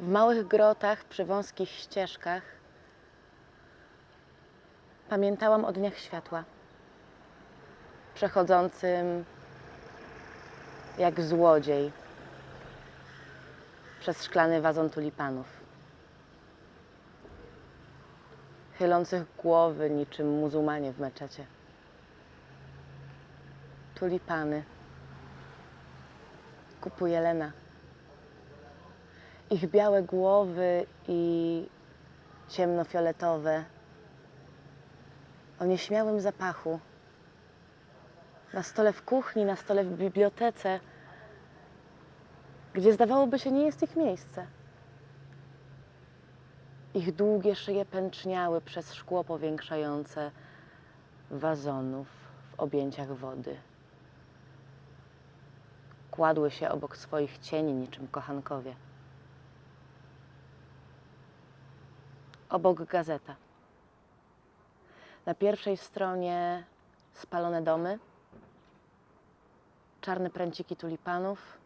W małych grotach, przy wąskich ścieżkach pamiętałam o dniach światła, przechodzącym jak złodziej przez szklany wazon tulipanów, chylących głowy niczym muzułmanie w meczecie. Tulipany. Kupuje Lena. Ich białe głowy i ciemnofioletowe o nieśmiałym zapachu. Na stole w kuchni, na stole w bibliotece, gdzie zdawałoby się nie jest ich miejsce. Ich długie szyje pęczniały przez szkło powiększające wazonów w objęciach wody. Kładły się obok swoich cieni niczym kochankowie. Obok gazeta. Na pierwszej stronie spalone domy, czarne pręciki tulipanów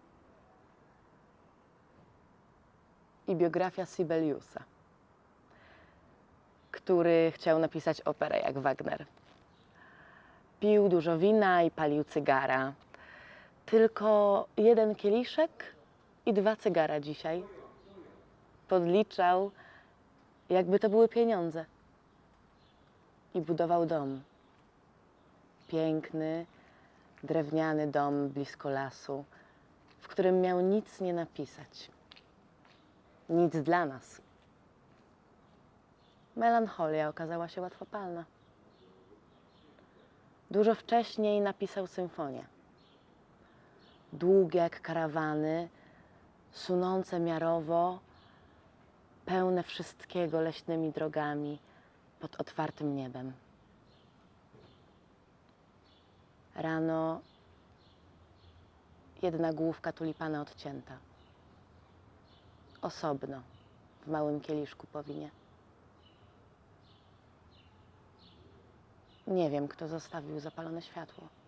i biografia Sibeliusa, który chciał napisać operę jak Wagner. Pił dużo wina i palił cygara. Tylko jeden kieliszek i dwa cygara dzisiaj. Podliczał, jakby to były pieniądze. I budował dom. Piękny, drewniany dom blisko lasu, w którym miał nic nie napisać. Nic dla nas. Melancholia okazała się łatwopalna. Dużo wcześniej napisał symfonię. Długie jak karawany, sunące miarowo, pełne wszystkiego leśnymi drogami pod otwartym niebem. Rano jedna główka tulipana odcięta. Osobno, w małym kieliszku po winie. Nie wiem, kto zostawił zapalone światło.